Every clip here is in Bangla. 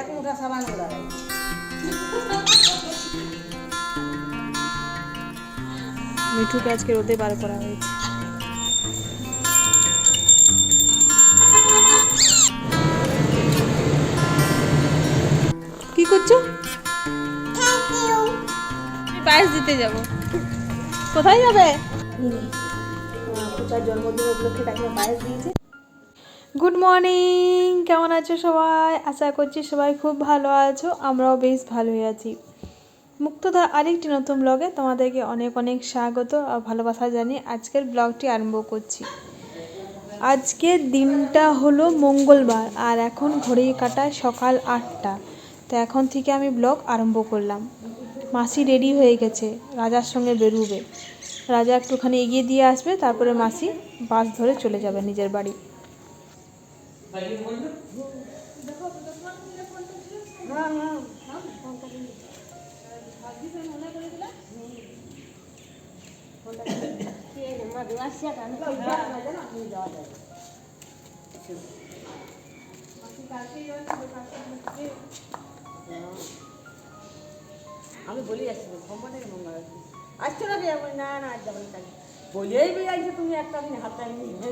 এক মুঠা সাবান গুঁড়া মিঠুকে আজকে রোদে বার করা হয়েছে। কি করছ? পায়েস দিতে যাব। কোথায় যাবে? পূজার জন্মদিন উপলক্ষে তাকে পায়েস দিয়েছে। গুড মর্নিং কেমন আছো সবাই? আশা করছি সবাই খুব ভালো আছো, আমরাও বেশ ভালোই আছি। মুক্তধার আরেকটি নতুন ব্লগে তোমাদেরকে অনেক অনেক স্বাগত আর ভালোবাসা জানিয়ে আজকের ব্লগটি আরম্ভ করছি। আজকের দিনটা হলো মঙ্গলবার আর এখন ঘড়ি কাটায় সকাল আটটা। তো এখন থেকে আমি ব্লগ আরম্ভ করলাম। মাসি রেডি হয়ে গেছে, রাজার সঙ্গে বেরোবে। রাজা একটুখানি এগিয়ে দিয়ে আসবে, তারপরে মাসি বাস ধরে চলে যাবে নিজের বাড়ি। আমি বলি আসছি সম্পর্কে মঙ্গল আসছো না বিয়ে না না আজ যাব না বলেই বিয়ে আইছো তুমি একটা দিন হাতটা নিয়ে।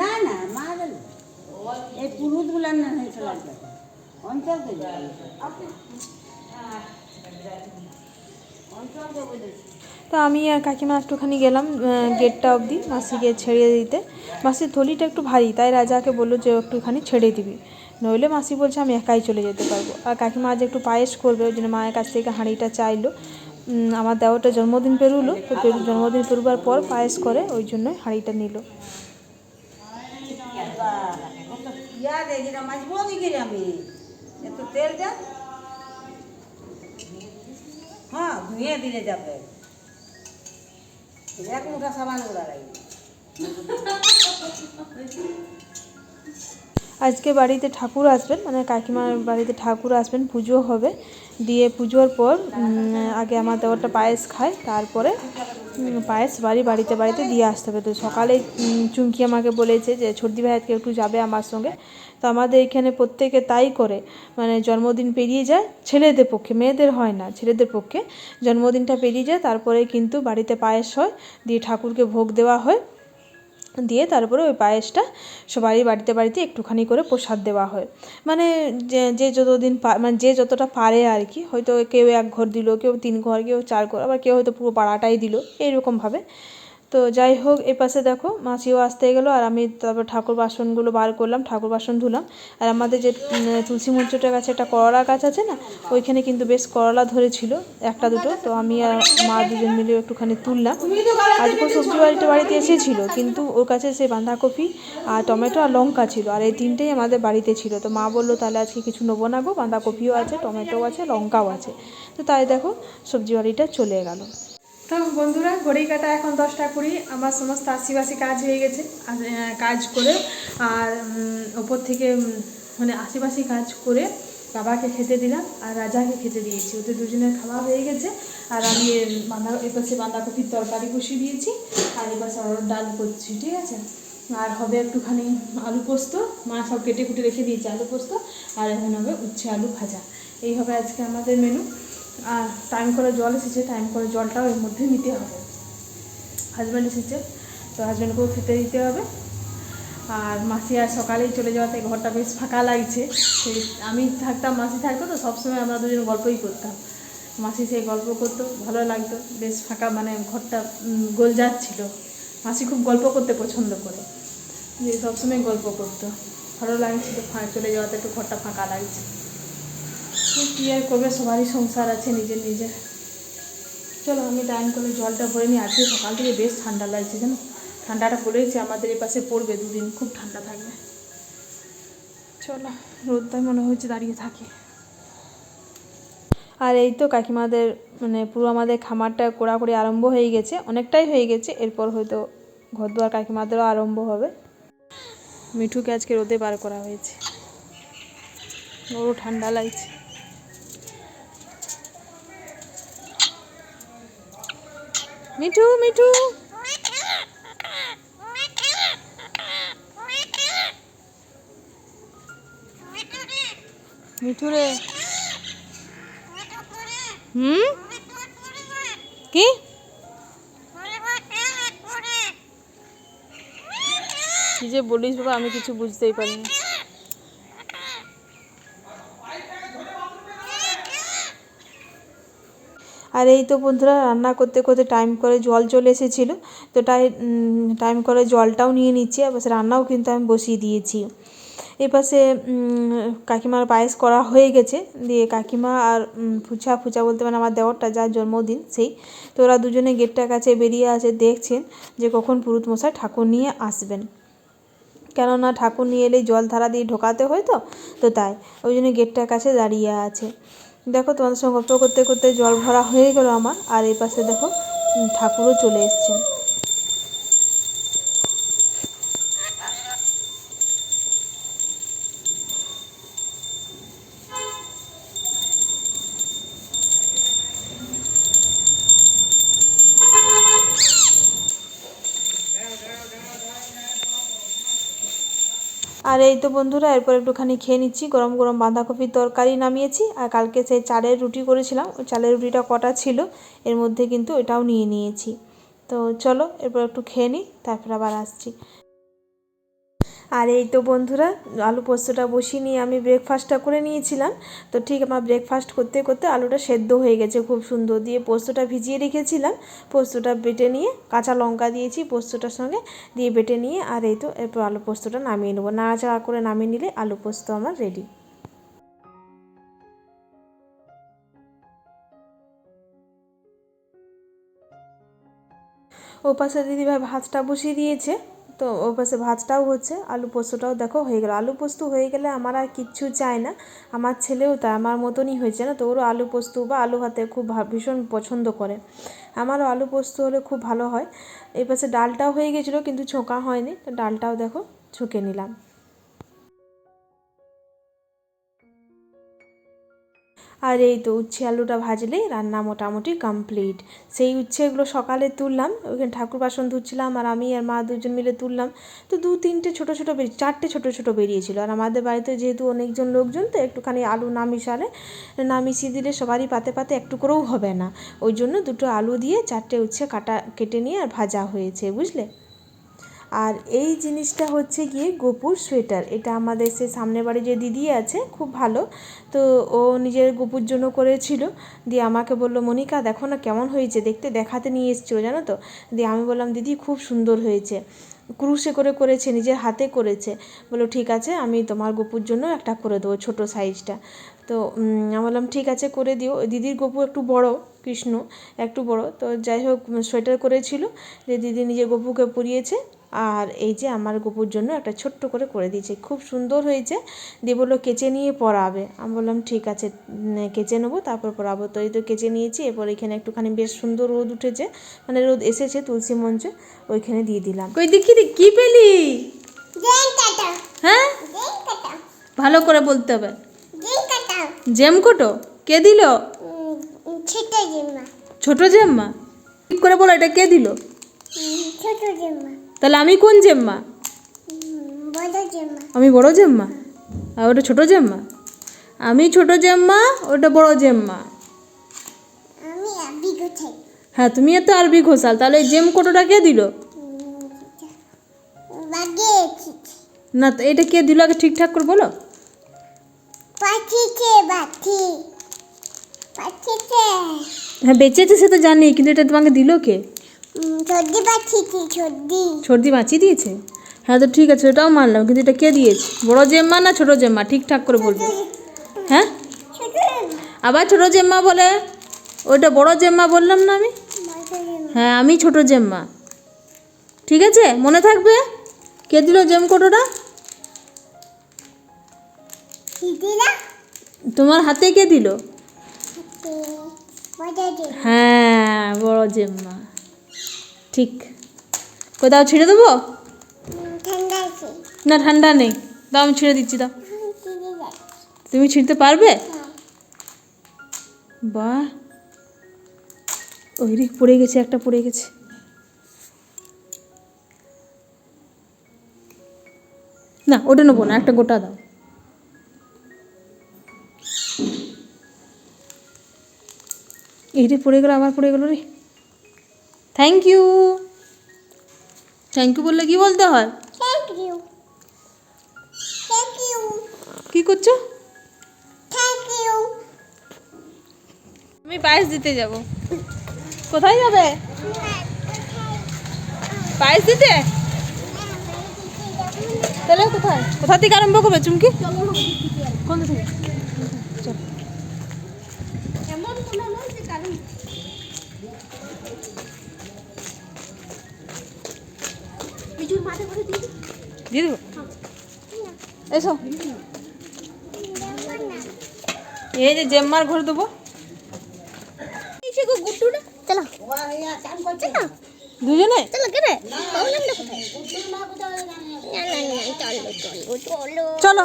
না না মারা না এই পুরুতগুলার না হয়েছিল অঞ্চল তো আমি আর কাকিমা একটুখানি গেলাম গেটটা অবধি মাসিকে ছেড়ে দিতে। মাসির থলিটা একটু ভারী, তাই রাজাকে বলল যে একটুখানি ছেড়ে দিবি। নইলে মাসি বলছে আমি একাই চলে যেতে পারব। আর কাকিমা আজ একটু পায়েস করবে ওই জন্য মায়ের কাছ থেকে হাঁড়িটা চাইলো। আমার দেওয়াটা জন্মদিন পেরুলো তো পেরু- জন্মদিন পেরুবার পর পায়েস করে ওই জন্য হাঁড়িটা নিল। দেখি না মাছবো কি করে আমি একটু তেল দে হ্যাঁ ধুয়ে দিলে যাবে এক মুঠা সাবান গুঁড়া দেয় আজকে বাড়িতে ঠাকুর আসবেন মানে কাকিমার বাড়িতে ঠাকুর আসবেন, পুজো হবে। দিয়ে পুজোর পর আগে আমার দেওয়ারটা পায়েস খায়, তারপরে পায়েস বাড়ি, বাড়িতে বাড়িতে দিয়ে আসতে হবে। তো সকালে চুমকি আমাকে বলেছে যে, ছর্দি ভাই আজকে একটু যাবে আমার সঙ্গে। তো আমাদের এখানে প্রত্যেকে তাই করে মানে জন্মদিন পেরিয়ে যায়, ছেলেদের পক্ষে, মেয়েদের হয় না, ছেলেদের পক্ষে। জন্মদিনটা পেরিয়ে যায়, তারপরে কিন্তু বাড়িতে পায়েস হয়, দিয়ে ঠাকুরকে ভোগ দেওয়া হয়। দিয়ে তারপরে ওই পায়েসটা সবারই বাড়িতে বাড়িতে একটুখানি করে প্রসাদ দেওয়া হয়। মানে যে যে যতদিন মানে যে যতটা পারে আর কি, হয়তো কেউ এক ঘর দিল, কেউ তিন ঘর, কেউ চার ঘর, আবার কেউ হয়তো পুরো পাড়াটাই দিল, এইরকমভাবে। তো যাই হোক, এ পাশে দেখো মাসিও আসতে গেলো আর আমি তারপর ঠাকুর বাসনগুলো বার করলাম, ঠাকুর বাসন ধুলাম। আর আমাদের যে তুলসী মঞ্চটার কাছে একটা করলা গাছ আছে না, ওইখানে কিন্তু বেশ করলা ধরেছিল, একটা দুটো। তো আমি আর মা দুজন মিলে একটুখানি তুললাম। আজকে সবজি বাড়িটা বাড়িতে এসেছিল, কিন্তু ওর কাছে সেই বাঁধাকপি আর টমেটো আর লঙ্কা ছিল, আর এই তিনটেই আমাদের বাড়িতে ছিল। তো মা বলল, তাহলে আজকে কিছু নেব না গো, বাঁধাকপিও আছে, টমেটোও আছে, লঙ্কাও আছে। তো তাই দেখো সবজি বাড়িটা চলে গেল। তো বন্ধুরা ঘড়ি কাটা এখন দশটা কুড়ি। আমার সমস্ত আশিবাসী কাজ হয়ে গেছে কাজ করে। আর ওপর থেকে মানে আশিবাসী কাজ করে বাবাকে খেতে দিলাম আর রাজাকে খেতে দিয়েছি। ওদের দুজনের খাওয়া হয়ে গেছে। আর আমি বাঁধা এপাশে বাঁধাকপির তরকারি বসিয়ে দিয়েছি। আর এপাশে অরড় ডাল করছি, ঠিক আছে? আর হবে একটুখানি আলু পোস্ত। মা সব কেটে কুটে রেখে দিয়েছে আলু পোস্ত। আর এখন হবে উচ্ছে আলু ভাজা। এই হবে আজকে আমাদের মেনু আর টাইম করে জল এসেছে টাইম করে জলটাও এর মধ্যে নিতে হবে। হাজব্যান্ড এসেছে, তো হাজব্যান্ডকেও খেতে দিতে হবে। আর মাসি আর সকালেই চলে যাওয়াতে ঘরটা বেশ ফাঁকা লাগছে। সেই আমি থাকতাম, মাসি থাকতো তো, সবসময় আমরা দুজন গল্পই করতাম। মাসি সেই গল্প করতো, ভালো লাগতো, বেশ ফাঁকা মানে ঘরটা গোল যাচ্ছিল মাসি খুব গল্প করতে পছন্দ করে। যে সবসময় গল্প করতো। ভালো লাগছিল, চলে যাওয়াতে একটু ঘরটা ফাঁকা লাগছে। কী আর করবে? সবারই সংসার আছে নিজের নিজের। চলো, আমি টাইম করে জলটা ভরে নিই। আজকে সকাল থেকে বেশ ঠান্ডা লাগছে, জানো? ঠান্ডাটা পড়েছে আমাদের এই পাশে পড়বে দুদিন, খুব ঠান্ডা থাকবে। চলো, রোদটাই মনে হচ্ছে দাঁড়িয়ে থাকে। আর এই তো কাকিমাদের মানে পুরো আমাদের খামারটা কোড়াকুড়ি আরম্ভ হয়ে গেছে, অনেকটাই হয়ে গেছে। এরপর হয়তো ঘর দুয়ার কাকিমাদেরও আরম্ভ হবে। মিঠুকে আজকে রোদে বার করা হয়েছে। ওরও ঠান্ডা লাগছে। মিঠু মিঠু। মিঠু রে। হুম? কি? কি যে বলিস বাবা আমি কিছু বুঝতেই পারিনি। আর এই তো বন্ধুরা রান্না করতে করতে টাইম করে জল চলে এসেছিল। তো তাই টাইম করে জলটাও নিয়ে নিচ্ছি, আর রান্নাও কিন্তু আমি বসিয়ে দিয়েছি। এপাশে কাকিমার পায়েস করা হয়ে গেছে। দিয়ে কাকিমা আর ফুচা ফুচা বলতে মানে আমার দেওয়ারটা যার জন্মদিন সেই। তো ওরা দুজনে গেটটার কাছে বেরিয়ে আছে দেখছেন যে কখন পুরুত মশাই ঠাকুর নিয়ে আসবেন। কেননা ঠাকুর নিয়ে এলেই জল ধারা দিয়ে ঢোকাতে হয় তো তো তাই, ওই জন্য গেটটার কাছে দাঁড়িয়ে আছে। দেখো, তোমাদের সঙ্গে গল্প করতে করতে জল ভরা হয়ে গেল আমার। আর এই পাশে দেখো ঠাকুরও চলে এসছেন। আর এই তো বন্ধুরা, এরপর একটুখানি খেয়ে নিচ্ছি। গরম গরম বাঁধাকপির তরকারি নামিয়েছি আর কালকে সেই চালের রুটি করেছিলাম, ওই চালের রুটিটা কটা ছিল, এর মধ্যে কিন্তু এটাও নিয়ে নিয়েছি। তো চলো, এরপর একটু খেয়ে নিই, তারপর আবার আসছি। আর এই তো বন্ধুরা, আলু পোস্তটা বসিয়ে নিয়ে আমি ব্রেকফাস্টটা করে নিয়েছিলাম। তো ঠিক আমার ব্রেকফাস্ট করতে করতে আলুটা সেদ্ধ হয়ে গেছে খুব সুন্দর দিয়ে পোস্তটা ভিজিয়ে রেখেছিলাম। পোস্তটা বেটে নিয়ে কাঁচা লঙ্কা দিয়েছি পোস্তটার সঙ্গে দিয়ে বেটে নিয়ে আর এই তো এরপর আলু পোস্তটা নামিয়ে নেব। নাড়াচাড়া করে নামিয়ে নিলে আলু পোস্ত আমার রেডি ও পাশে দিদিভাই ভাতটা বসিয়ে দিয়েছে। তো ও পাশে ভাতটাও হচ্ছে, আলু পোস্তটাও দেখো হয়ে গেল। আলু পোস্ত হয়ে গেলে আমার আর কিচ্ছু চাই না। আমার ছেলেও তাই, আমার মতনই হয়েছে না? তো ওরও আলু পোস্ত বা আলু ভাতে খুব ভীষণ পছন্দ করে। আমারও আলু পোস্ত হলে খুব ভালো হয়। এই পাশে ডালটাও হয়ে গেছিল কিন্তু ছোঁকা হয়নি। তো ডালটাও দেখো ছুঁকে নিলাম। আর এই তো উচ্ছে আলুটা ভাজলেই রান্না মোটামুটি কমপ্লিট সেই উচ্ছেগুলো সকালে তুললাম, ওইখানে ঠাকুর বাসন ধুচ্ছিলাম আর আমি আর মা দুজন মিলে তুললাম। তো দু তিনটে ছোটো ছোটো বেরিয়ে চারটে ছোটো ছোটো বেরিয়েছিল। আর আমাদের বাড়িতে যেহেতু অনেকজন লোকজন, তো একটুখানি আলু না মিশালে, না মিশিয়ে দিলে সবারই পাতে পাতে একটু করেও হবে না। ওই জন্য দুটো আলু দিয়ে চারটে উচ্ছে কাটা, কেটে নিয়ে আর ভাজা হয়েছে, বুঝলে? আর এই জিনিসটা হচ্ছে গিয়ে গোপুর সোয়েটার। এটা আমাদের সে সামনের বাড়ি যে দিদি আছে, খুব ভালো। তো ও নিজের গোপুর জন্য করেছিল। দিয়ে আমাকে বলল, মনিকা, দেখো না কেমন হয়েছে? দেখতে দেখাতে নিয়ে এসেছিল জানো তো? দিয়ে আমি বললাম, দিদি, খুব সুন্দর হয়েছে। ক্রুশে করে করেছে, নিজের হাতে করেছে। বলল, ঠিক আছে, আমি তোমার গোপুর জন্য একটা করে দেবো ছোটো সাইজটা। তো আমি বললাম, ঠিক আছে, করে দিও। দিদির গপু একটু বড়। কৃষ্ণ একটু বড়। তো যাই হোক সোয়েটার করেছিল যে দিদি নিজের গপুকে পরিয়েছে আর এই যে আমার গপুর জন্য একটা ছোট্ট করে করে দিয়েছে। খুব সুন্দর হয়েছে। দিয়ে বলল কেচে নিয়ে পরাবে আমি বললাম ঠিক আছে কেচে নেব তারপর পরাবো তো এই তো কেচে নিয়েছি এরপর এখানে একটুখানি বেশ সুন্দর রোদ উঠেছে মানে রোদ এসেছে তুলসী মঞ্চে ওইখানে দিয়ে দিলাম। কই দেখি রে কি পেলি? হ্যাঁ? ভালো করে বলতে হবে। জেম কোটো। কে দিল? ছোট জেম্মা ছোট জেম্মা ঠিক করে বলো এটা কে দিল? ছোট জেম্মা তাহলে আমি কোন জেম্মা বড় জেম্মা আমি বড় জেম্মা আর ওটা ছোট জেম্মা আমি ছোট জেম্মা ওটা বড় জেম্মা আমি আবি গোছাই। হ্যাঁ তুমি এত আরবি ঘোষাল তাহলে জেম কোটোটা কে দিল? না তো এটা কে দিল? আগে ঠিকঠাক করে বলো। পাঠিয়েছে বাঠি পাঠিয়েছে হ্যাঁ বেঁচেছে সে তো জানি কিন্তু এটা তোমাকে দিল কে? সর্দি সর্দি বাঁচিয়ে দিয়েছে? হ্যাঁ তো ঠিক আছে ওটাও মানলাম কিন্তু এটা কে দিয়েছে? বড় জেম্মা না ছোট জেম্মা? ঠিকঠাক করে বলবে। হ্যাঁ? আবার ছোট জেম্মা বলে? ওইটা বড় জেম্মা বললাম না আমি? হ্যাঁ আমি ছোট জেম্মা। ঠিক আছে মনে থাকবে? কে দিল জেম কোটোটা? তোমার হাতে কে দিল? হ্যাঁ বড় জেম্মা। ঠিক। কোথাও ছিঁড়ে দেবো? না, ঠান্ডা নেই। দাও, আমি ছিঁড়ে দিচ্ছি, দাও। তুমি ছিঁড়তে পারবে? বাহ। ওই রে পড়ে গেছে, একটা পড়ে গেছে। না, ওটা নেব না, একটা গোটা দাও। এই রে পড়ে গেলো আবার পড়ে গেলো রে। থ্যাংক ইউ থ্যাংক ইউ বললে কি বলতে হয়? থ্যাংক ইউ থ্যাংক ইউ কি করছ? থ্যাংক ইউ আমি পায়েস দিতে যাব। কোথায় যাবে? পায়েস দিতে? তাহলে কোথায়? কোথা থেকে আরম্ভ করবে চুমকি? কোন থেকে চল এমন কোনো নয় যে কারণ বিজুর মাঠে করে দিই দিয়ে দেবো এসো। এই যে জেম্মার ঘর দেবো। দুজনে চলো চলো চলো চলো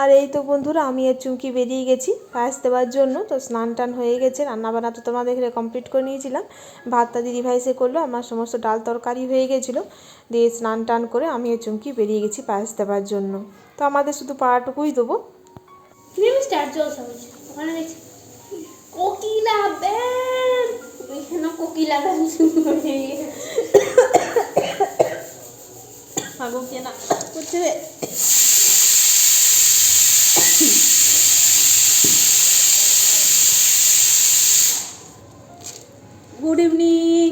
আর এই তো বন্ধুরা, আমি আর চুমকি বেরিয়ে গেছি। পায়েস দেওয়ার জন্য তো স্নান টান হয়ে গেছে, রান্নাবান্না তো তোমাদের কমপ্লিট করে নিয়েছিলাম। ভাতটা দিদিভাই সে করল, আমার সমস্ত ডাল তরকারি হয়ে গেছিল। দিয়ে স্নান টান করে আমি আর চুমকি বেরিয়ে গেছি পায়েস দেওয়ার জন্য। তো আমাদের শুধু পাড়াটুকুই দেবো। কোকিলা এখানে কোকিলা গুড ইভিনিং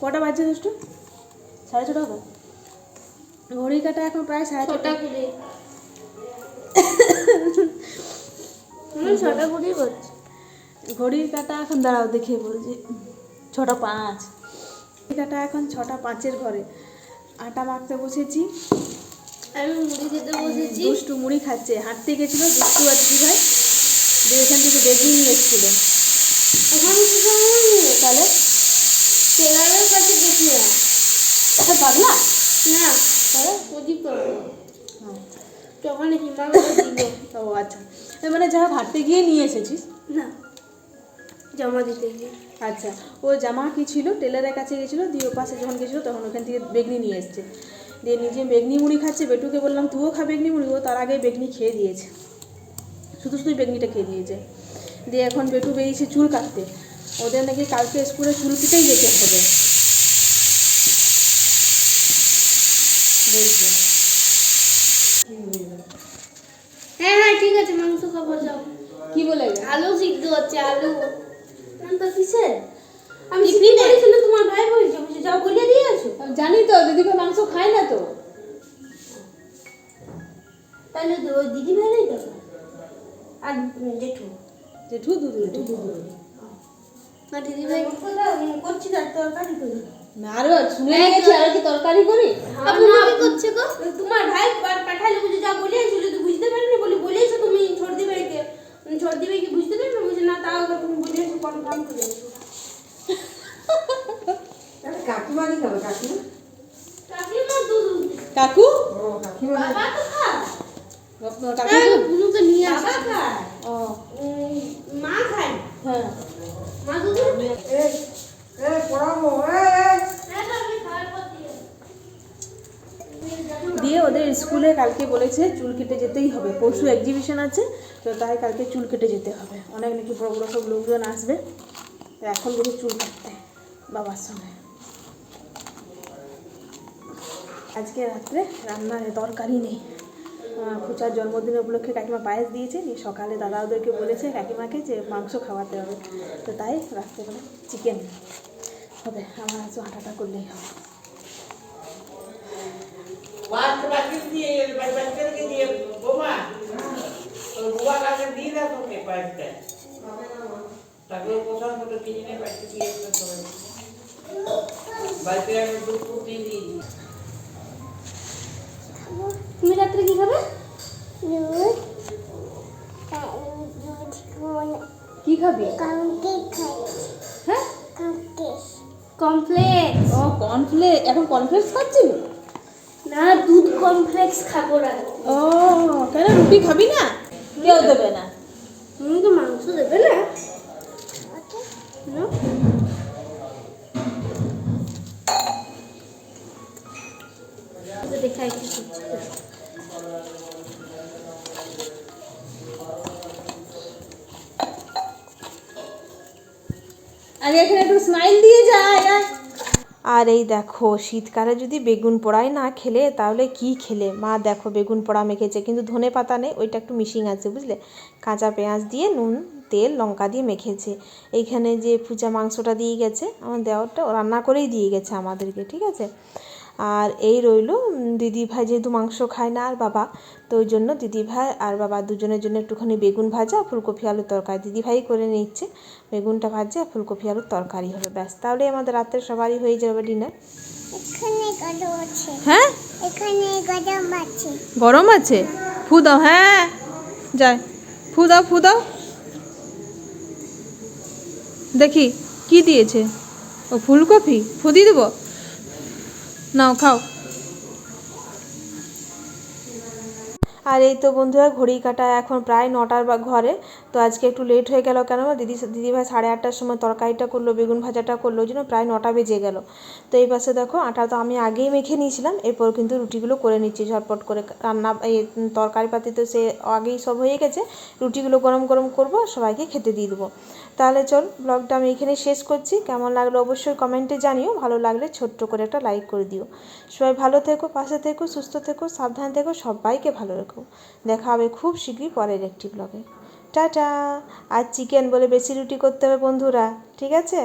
কটা বাজছে দুষ্টু? সাড়ে ছটা হবে? ঘড়ি কাটা এখন প্রায় সাড়ে ছটা। কুড়ি। ছটা কুড়ি করছি ঘড়ির কাটা এখন দাঁড়াও দেখে বলছি। ছটা পাঁচ। ঘড়ির কাটা এখন ছটা পাঁচের ঘরে। আটা মাখতে বসেছি। আমি মুড়ি খেতে বসেছি। দুষ্টু মুড়ি খাচ্ছে। হাঁটতে গেছিল দুষ্টু আর দিদি ভাই। দিয়ে এখান থেকে বেগনি নিয়ে এসেছিল। তাহলে? টেলারের কাছে গেছিলাম। আচ্ছা পাগলা? না তাহলে? প্রদীপ হ্যাঁ। তখন হিমালয় ও আচ্ছা। মানে যা হাঁটতে গিয়ে নিয়ে এসেছিস? না। জমা দিতে গিয়ে। আচ্ছা ও জামা কি ছিল? টেলারের কাছে গেছিল, দিয়ে ও পাশে যখন গেছিল তখন ওখান থেকে বেগনি নিয়ে এসছে। দিয়ে নিজে বেগনি মুড়ি খাচ্ছে, বেটুকে বললাম, তুইও খা বেগনি মুড়ি ও তার আগে বেগনি খেয়ে দিয়েছে। শুধু শুধুই বেগনিটা খেয়ে দিয়েছে। দিয়ে এখন বেটু বেরিয়েছে চুল কাটতে। ওদের নাকি কালকে স্কুলে চুল কেটেই যেতে হবে। বলছে হ্যাঁ হ্যাঁ ঠিক আছে মাংস খাব যাও কি বলে আলু সিদ্ধ হচ্ছে আলু তো কিসের আমি সিদ্ধ করেছি না তোমার ভাই বলছে বলছে যাও বলে দিয়ে আসো জানি তো দিদিভাই মাংস খায় না তো। তাহলে তো ওই দিদি ভাই নেই তো আর জেঠু? জেঠু দুধ জেঠু দুধ না দিদি ভাই করছি না তরকারি করি। আরও শুনে গেছি আর কি তরকারি করি? আপনি কি করছে গো? তোমার ভাই পা- পাঠাইলে বুঝে যা তো বুঝতে পারিনি বলি বলে এসো তুমি ছর্দি ভাইকে বুঝতে পারি না বুঝে না তাও আবার তুমি বলে কনফার্ম করে খাবে কাকিমা কাকু? দিয়ে ওদের স্কুলে কালকে বলেছে চুল কেটে যেতেই হবে। পরশু এক্সিবিশন আছে তো তাই কালকে চুল কেটে যেতে হবে। অনেক নাকি বড় বড় সব লোকজন আসবে। তো এখন দেখি চুল কাটতে। বাবার সঙ্গে। আজকে রাত্রে রান্নার দরকারই নেই। খুচার জন্মদিন উপলক্ষে কাকিমা পায়েস দিয়েছে। নিয়ে সকালে দাদা ওদেরকে বলেছে কাকিমাকে যে মাংস খাওয়াতে হবে। তো তাই রাত্রেবেলা চিকেন হবে। আমার আজ আটাটা করলেই হবে। বাচ্চা বাচ্চা দিয়ে দিয়ে বোমা। তো বোমা কাছে দিয়ে দাও তোকে পাঁচটা তারপরে কোথাও মতো কিনে নিয়ে বাচ্চা দিয়ে দিতে আমি দুধ ফুটিয়ে দিই। তুমি রাত্রে কি খাবে? দুধ দুধ কি এখন কাউকে খাই না দুধ কমপ্লেক্স খাব রাতে ও কেন রুটি খাবি না? কেউ দেবে না। তুমি তো মাংস দেবে না না? আগে এখানে একটু স্মাইল দিয়ে আর এই দেখো, শীতকালে যদি বেগুন পোড়াই না খেলে, তাহলে কি খেলে? মা দেখো, বেগুন পোড়া মেখেছে, কিন্তু ধনে পাতা নেই, ওইটা একটু মিশিং আছে, বুঝলে? কাঁচা পেঁয়াজ দিয়ে নুন, তেল, লঙ্কা দিয়ে মেখেছে। এইখানে যে পূজা মাংসটা দিয়ে গেছে, আমার দেওয়ারটা রান্না করেই দিয়ে গেছে আমাদেরকে, ঠিক আছে? আর এই রইল উম, দিদি ভাই যেহেতু মাংস খায় না আর বাবা তো ওই জন্য দিদি ভাই আর বাবা দুজনের জন্য একটুখানি বেগুন ভাজা ফুলকপি আলুর তরকারি। দিদি ভাই করে নিচ্ছে বেগুনটা ভাজা আর ফুলকপি আলুর তরকারি হবে ব্যাস। তাহলে আমাদের রাত্রে সবারই হয়ে যাবে ডিনার। এখানে গাজা আছে। হ্যাঁ? এখানে গাজা আছে। গরম আছে? ফু দাও হ্যাঁ। যায় ফু দাও ফু দাও। দেখি কি দিয়েছে? ও ফুলকপি? ফুদি দেবো? নাও খাও। আর এই তো বন্ধুরা ঘড়ি কাটা এখন প্রায় নটার বা ঘরে। তো আজকে একটু লেট হয়ে গেল কেন? দিদি দিদিভাই সাড়ে আটটার সময় তরকারিটা করল, বেগুন ভাজাটা করল, ওই জন্য প্রায় নটা বেজে গেল। তো এই পাশে দেখো আটা তো আমি আগেই মেখে নিয়েছিলাম, এরপর কিন্তু রুটিগুলো করে নিচ্ছি ঝটপট করে। রান্না, এই তরকারি পাতি তো সে আগেই সব হয়ে গেছে, রুটিগুলো গরম গরম করব, সবাইকে খেতে দিয়ে দেবো। তাহলে চল ব্লগটা আমি এখানে শেষ করছি। কেমন লাগল অবশ্যই কমেন্টে জানিও, ভালো লাগলে ছোট্ট করে একটা লাইক করে দিও। সবাই ভালো থেকো, পাশে থেকো, সুস্থ থেকো, সাবধানে থেকো, সবাইকে ভালো রেখো। দেখা হবে খুব শীঘ্রই পরের একটি ব্লগে টাটা! আর চিকেন বলে বেশি রুটি করতে হবে বন্ধুরা, ঠিক আছে?